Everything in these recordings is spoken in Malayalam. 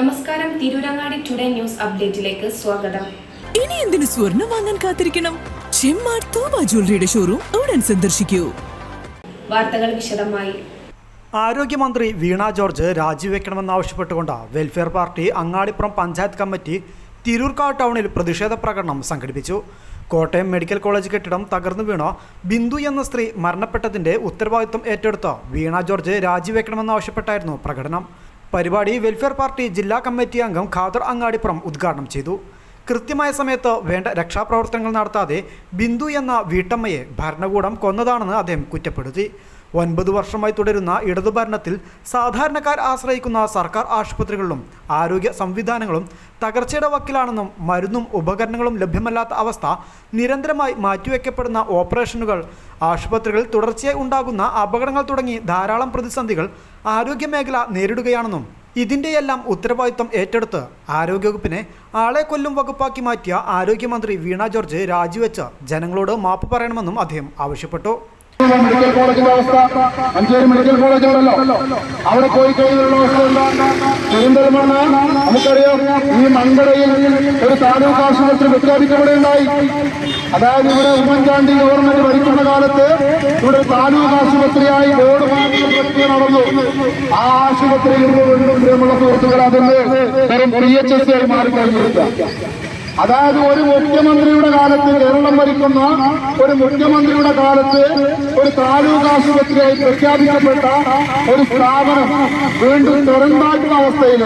നമസ്കാരം തിരൂരങ്ങാടി ടുഡേ ന്യൂസ് അപ്ഡേറ്റിലേക്ക് സ്വാഗതം. ഇനി എന്തിനു സ്വർണം വാങ്ങാൻ കാത്തിരിക്കണം? ചെമ്മാർ തോമ ജ്വല്ലറിയുടെ ഷോറൂം ഉടൻ സന്ദർശിക്കൂ. വാർത്തകൾ വിശദമായി. ആരോഗ്യമന്ത്രി Veena George രാജിവെക്കണമെന്നാവശ്യപ്പെട്ടുകൊണ്ട് Welfare Party Angadippuram panchayat committee Tirurkavu ടൗണിൽ പ്രതിഷേധ പ്രകടനം സംഘടിപ്പിച്ചു. കോട്ടയം മെഡിക്കൽ കോളേജ് കെട്ടിടം തകർന്നു വീണ ബിന്ദു എന്ന സ്ത്രീ മരണപ്പെട്ടതിന്റെ ഉത്തരവാദിത്വം ഏറ്റെടുത്ത വീണ ജോർജ് രാജിവെക്കണമെന്നാവശ്യപ്പെട്ടായിരുന്നു പ്രകടനം. പരിപാടി വെൽഫെയർ പാർട്ടി ജില്ലാ കമ്മിറ്റി അംഗം ഖാദർ അങ്ങാടിപ്പുറം ഉദ്ഘാടനം ചെയ്തു. കൃത്യമായ സമയത്ത് വേണ്ട രക്ഷാപ്രവർത്തനങ്ങൾ നടത്താതെ ബിന്ദു എന്ന വീട്ടമ്മയെ ഭരണകൂടം കൊന്നതാണെന്ന് അദ്ദേഹം കുറ്റപ്പെടുത്തി. ഒൻപത് വർഷമായി തുടരുന്ന ഇടതുഭരണത്തിൽ സാധാരണക്കാർ ആശ്രയിക്കുന്ന സർക്കാർ ആശുപത്രികളിലും ആരോഗ്യ സംവിധാനങ്ങളും തകർച്ചയുടെ വക്കിലാണെന്നും മരുന്നും ഉപകരണങ്ങളും ലഭ്യമല്ലാത്ത അവസ്ഥ നിരന്തരമായി മാറ്റിവെക്കപ്പെടുന്ന ഓപ്പറേഷനുകൾ ആശുപത്രികളിൽ തുടർച്ചയായി ഉണ്ടാകുന്ന അപകടങ്ങൾ തുടങ്ങി ധാരാളം പ്രതിസന്ധികൾ ആരോഗ്യമേഖല നേരിടുകയാണെന്നും ഇതിന്റെയെല്ലാം ഉത്തരവാദിത്തം ഏറ്റെടുത്ത് ആരോഗ്യവകുപ്പിനെ ആളെ കൊല്ലും വകുപ്പാക്കി മാറ്റിയ ആരോഗ്യമന്ത്രി വീണ ജോർജ് രാജിവെച്ച് ജനങ്ങളോട് മാപ്പ് പറയണമെന്നും അദ്ദേഹം ആവശ്യപ്പെട്ടു. മെഡിക്കൽ കോളേജിന്റെ അവസ്ഥ. മഞ്ചേരി മെഡിക്കൽ കോളേജ് ഉണ്ടല്ലോ അവിടെ പോയി കഴിഞ്ഞുള്ള അവസ്ഥ തിരുവനന്തപുരമാണ്. നമുക്കറിയാം ഈ മങ്കടയിൽ ഒരു താലൂക്ക് ആശുപത്രി പ്രഖ്യാപിക്കപ്പെടുകയുണ്ടായി അതായത് ഇവിടെ ഉമ്മൻചാണ്ടി ഗവൺമെന്റ് ഭരിക്കുന്ന കാലത്ത് ഇവിടെ താലൂക്ക് ആശുപത്രിയായി ബോർഡ് നടന്നു. ആ ആശുപത്രിയിൽ വീണ്ടും പ്രിയമുള്ള സുഹൃത്തുക്കൾ അതിന് വെറും പി എച്ച് എസ് ആയി മാറിക്കഴിഞ്ഞിരിക്കുക. അതായത് ഒരു മുഖ്യമന്ത്രിയുടെ കാലത്ത് കേരളം ഭരിക്കുന്ന ഒരു മുഖ്യമന്ത്രിയുടെ കാലത്ത് ഒരു താലൂക്ക് ആശുപത്രിയായി പ്രഖ്യാപിക്കപ്പെട്ട ഒരു സ്ഥാപനം വീണ്ടും തുറന്നാക്കുന്ന അവസ്ഥയിൽ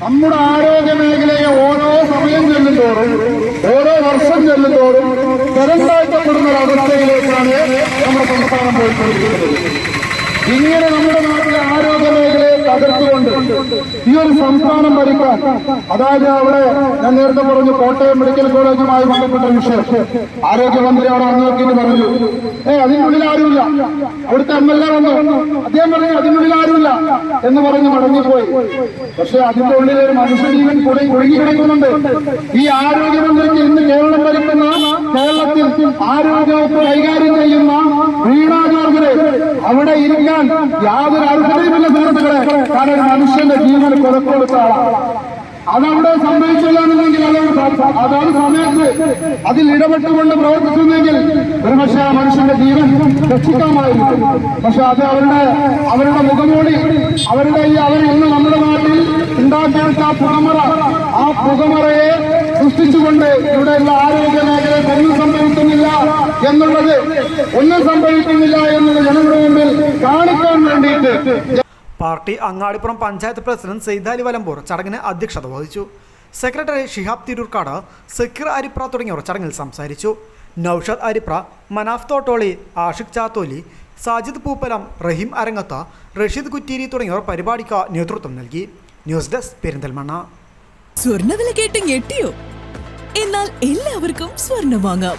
നമ്മുടെ ആരോഗ്യ മേഖലയെ ഓരോ സമയം ചെല്ലുന്തോറും ഓരോ വർഷം ചെല്ലുന്തോറും തുറന്നാക്കപ്പെടുന്ന ഒരു അവസ്ഥയിലേക്കാണ് നമ്മുടെ സംസ്ഥാനം പോയിക്കൊണ്ടിരിക്കുന്നത്. ഇങ്ങനെ നമ്മുടെ നാട്ടിലെ ആരോഗ്യ മേഖലയെ തകർത്തുകൊണ്ട് ഈ ഒരു സംസ്ഥാനം ഭരിക്കാൻ. അതായത് അവിടെ ഞാൻ നേരത്തെ പറഞ്ഞു കോട്ടയം മെഡിക്കൽ കോളേജുമായി ബന്ധപ്പെട്ട വിഷയം. ആരോഗ്യമന്ത്രി അവിടെ വന്നോക്കിയിട്ട് പറഞ്ഞു ഏ അതിനുള്ളിൽ ആരുമില്ല. അവിടുത്തെ എം എൽ എ വന്നു. അദ്ദേഹം പറഞ്ഞു അതിനുള്ളിൽ ആരുമില്ല. എന്ന് പറഞ്ഞ് മടങ്ങിപ്പോയി. പക്ഷെ അതിന്റെ ഉള്ളിൽ ഒരു മനുഷ്യജീവൻ കുടുങ്ങി കുടുങ്ങി കിടക്കുന്നുണ്ട്. ഈ ആരോഗ്യമന്ത്രിക്ക് ഇന്ന് കേരളം ഭരിക്കുന്ന കേരളത്തിൽ ആരോഗ്യവകുപ്പ് കൈകാര്യം അവിടെ ഇരിക്കാൻ യാതൊരു അർഹതയുമില്ല സുഹൃത്തുക്കളെ. കാരണം മനുഷ്യന്റെ ജീവൻ കൊലക്കൊടുത്താണ് അതവിടെ സംഭവിച്ചില്ലെന്നുണ്ടെങ്കിൽ അതോട് അതാണ് സമയത്ത് അതിൽ ഇടപെട്ടുകൊണ്ട് പ്രവർത്തിക്കുന്നെങ്കിൽ ഒരുപക്ഷെ ആ മനുഷ്യന്റെ ജീവൻ രക്ഷിക്കാമായിരിക്കും പക്ഷെ അത് അവരുടെ അവരുടെ മുഖമൂടി അവരുടെ ഈ അവർ ഇന്ന് നമ്മുടെ നാട്ടിൽ ഉണ്ടാക്കിയെടുത്ത ആ പുകമറ ആ പുകമറയെ സൃഷ്ടിച്ചുകൊണ്ട് ഇവിടെയുള്ള ആരോഗ്യ മേഖലയിൽ ഒന്നും സംഭവിക്കുന്നില്ല. എന്നുള്ളത് ഒന്നും സംഭവിക്കുന്നില്ല എന്നത് ജനങ്ങളുടെ മുമ്പിൽ കാണിക്കാൻ വേണ്ടിയിട്ട് പാർട്ടി അങ്ങാടിപ്പുറം പഞ്ചായത്ത് പ്രസിഡന്റ് സെയ്താലി വലമ്പൂർ ചടങ്ങിന് അധ്യക്ഷത വഹിച്ചു. സെക്രട്ടറി ഷിഹാബ് തിരൂർക്കാട് സക്കീർ അരിപ്ര തുടങ്ങിയവർ ചടങ്ങിൽ സംസാരിച്ചു. നൌഷദ് അരിപ്ര മനാഫ് തോട്ടോളി ആഷിഖ് ചാത്തോലി സാജിദ് പൂപ്പലം റഹീം അരങ്ങത്ത റഷീദ് കുറ്റീരി തുടങ്ങിയവർ പരിപാടിക്ക് നേതൃത്വം നൽകി. News desk Perinthalmanna. സ്വർണവില കേട്ട് ഞെട്ടിയോ? എന്നാൽ എല്ലാവർക്കും സ്വർണം വാങ്ങാം.